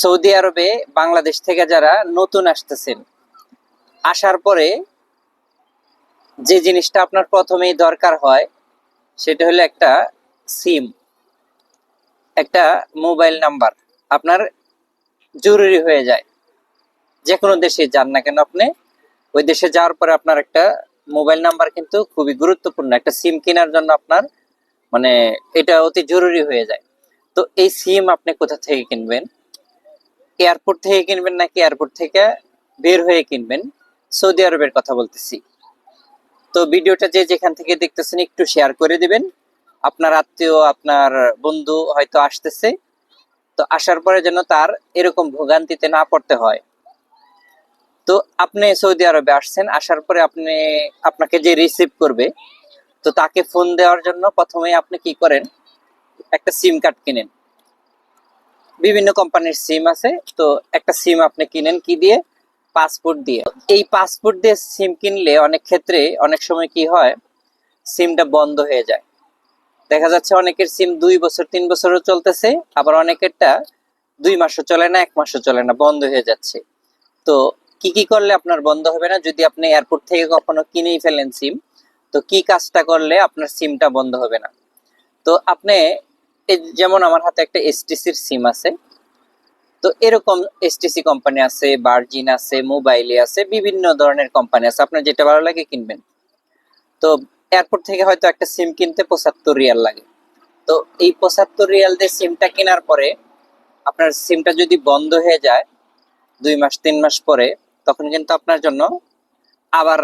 Saudi আরবে বাংলাদেশ থেকে যারা নতুন আসতেছেন, আসার পরে যে জিনিসটা আপনার প্রথমেই দরকার হয়, সেটা হলো একটা সিম, একটা মোবাইল নাম্বার। আপনার জরুরি হয়ে যায়। যে কোনো দেশে যান না কেন আপনি, ওই দেশে যাওয়ার পরে আপনার একটা মোবাইল নাম্বার কিন্তু খুবই গুরুত্বপূর্ণ। একটা সিম কেনার জন্য আপনার মানে এটা অতি জরুরি হয়ে যায়। তো এই সিম আপনি কোথা থেকে কিনবেন? এয়ারপোর্ট থেকে কিনবেন নাকি এয়ারপোর্ট থেকে বের হয়ে কিনবেন? সৌদি আরবের কথা বলতেছি। তো ভিডিওটা যে যেখান থেকে দেখতেছেন একটু শেয়ার করে দিবেন। আপনার আত্মীয়, আপনার বন্ধু হয়তো আসতেছে। তো আসার পরে যেন তার এরকম ভোগান্তিতে না পড়তে হয়। তো আপনি সৌদি আরবে আসছেন, আসার পরে আপনি, আপনাকে যে রিসিভ করবে, তো তাকে ফোন দেওয়ার জন্য প্রথমে আপনি কি করেন? একটা সিম কার্ড কিনেন। বিভিন্ন কোম্পানির সিম আছে, তো একটা সিম আপনি কিনেন কি দিয়ে? পাসপোর্ট দিয়ে। এই পাসপোর্ট দিয়ে সিম কিনলে অনেক ক্ষেত্রে অনেক সময় কি হয় সিমটা বন্ধ হয়ে যায়। দেখা যাচ্ছে অনেকের সিম দুই বছর, তিন বছরও চলতেছে, আবার অনেকেরটা দুই মাসও চলে না, এক মাসও চলে না, বন্ধ হয়ে যাচ্ছে। তো কি কি করলে আপনার বন্ধ হবে না? যদি আপনি এয়ারপোর্ট থেকে কখনো কিনেই ফেলেন সিম তো কি কাজটা করলে আপনার সিমটা বন্ধ হবে না? তো আপনি যেমন আমার হাতে একটা এসটিসির সিম আছে, তো এরকম এসটিসি কোম্পানি আছে বার্জিন আছে মোবাইলে আছে, বিভিন্ন ধরনের কোম্পানি আছে, আপনার যেটা ভালো লাগে কিনবেন। তো এয়ারপোর্ট থেকে হয়তো একটা সিম কিনতে পঁচাত্তর রিয়াল লাগে। তো এই পঁচাত্তর রিয়াল দিয়ে সিমটা কেনার পরে আপনার সিমটা যদি বন্ধ হয়ে যায় দুই মাস, তিন মাস পরে, তখন কিন্তু আপনার জন্য আবার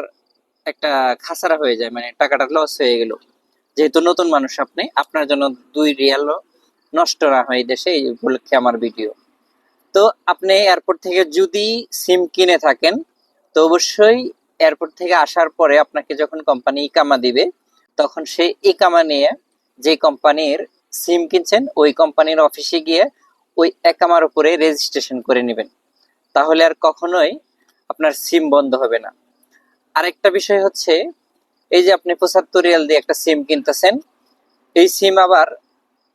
একটা খাসারা হয়ে যায় মানে টাকাটা লস হয়ে গেল। যেহেতু নতুন মানুষ আপনি, আপনার জন্য দুই রিয়ালও নষ্ট না হয় দেশে, এই উপলক্ষে আমার ভিডিও তো আপনি এয়ারপোর্ট থেকে যদি সিম কিনে থাকেন, তো অবশ্যই এয়ারপোর্ট থেকে আসার পরে আপনাকে যখন কোম্পানি ইকামা দিবে, তখন সেই ইকামা নিয়ে যে কোম্পানির সিম কিনছেন, ওই কোম্পানির অফিসে গিয়ে ওই একামার উপরে রেজিস্ট্রেশন করে নেবেন। তাহলে আর কখনোই আপনার সিম বন্ধ হবে না। আরেকটা বিষয় হচ্ছে এই যে আপনি পঁচাত্তর রিয়াল দিয়ে একটা সিম কিনতেছেন, এই সিম আবার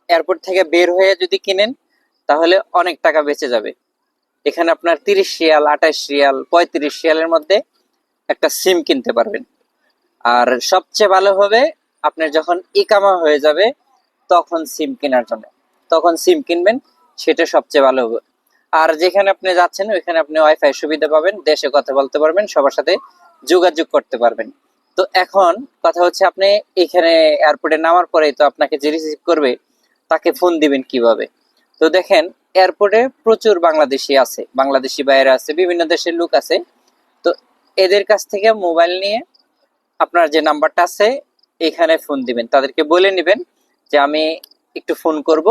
এয়ারপোর্ট থেকে বের হয়ে যদি কিনেন, তাহলে অনেক টাকা বেঁচে যাবে। এখানে আপনার তিরিশ রিয়াল আঠাশ রিয়াল, পঁয়ত্রিশ রিয়ালের মধ্যে একটা সিম কিনতে পারবেন। আর সবচেয়ে ভালো হবে, আপনার যখন ইকামা হয়ে যাবে, তখন সিম কেনার জন্য। তখন সিম কিনবেন, সেটা সবচেয়ে ভালো হবে। আর যেখানে আপনি যাচ্ছেন, ওইখানে আপনি ওয়াইফাই সুবিধা পাবেন, দেশে কথা বলতে পারবেন, সবার সাথে যোগাযোগ করতে পারবেন। তো এখন কথা হচ্ছে আপনি এখানে এয়ারপোর্টে নামার পরেই তো আপনাকে যে রিসিভ করবে, তাকে ফোন দিবেন কীভাবে? তো দেখেন এয়ারপোর্টে প্রচুর বাংলাদেশি আছে, বাংলাদেশি বাইরে আছে, বিভিন্ন দেশের লোক আছে। তো এদের কাছ থেকে মোবাইল নিয়ে আপনার যে নাম্বারটা আছে, এখানে ফোন দিবেন। তাদেরকে বলে নেবেন যে আমি একটু ফোন করব,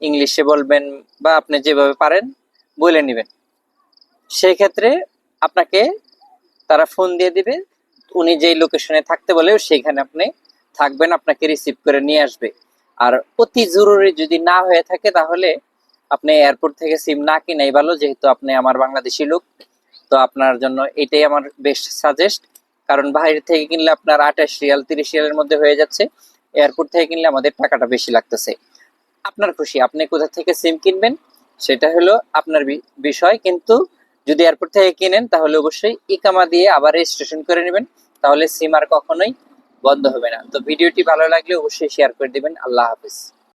ইংলিশে বলবেন বা আপনি যেভাবে পারেন, বলে নেবেন। সেই ক্ষেত্রে আপনাকে তারা ফোন দিয়ে দিবে উনি যেই লোকেশনে থাকতে বলে সেইখানে আপনি থাকবেন, আপনাকে রিসিভ করে নিয়ে আসবে। আর অতি জরুরি যদি না হয়ে থাকে, তাহলে আপনি এয়ারপোর্ট থেকে সিম না কিনাই ভালো, যেহেতু আপনি আমার বাংলাদেশি লোক। তো আপনার জন্য এটাই আমার বেস্ট সাজেস্ট কারণ বাইরে থেকে কিনলে আপনার আঠাশ রিয়াল, তিরিশ রিয়ালের মধ্যে হয়ে যাচ্ছে। এয়ারপোর্ট থেকে কিনলে আমাদের টাকাটা বেশি লাগতেছে। আপনার খুশি, আপনি কোথা থেকে সিম কিনবেন? সেটা হলো আপনার বিষয়। কিন্তু যদি এয়ারপোর্ট থেকে কিনেন, তাহলে অবশ্যই ইকামা দিয়ে আবার রেজিস্ট্রেশন করে নেবেন। তাহলে সিম আর কখনোই বন্ধ হবে না। তো ভিডিওটি ভালো লাগলে অবশ্যই শেয়ার করে দিবেন। আল্লাহ হাফিজ।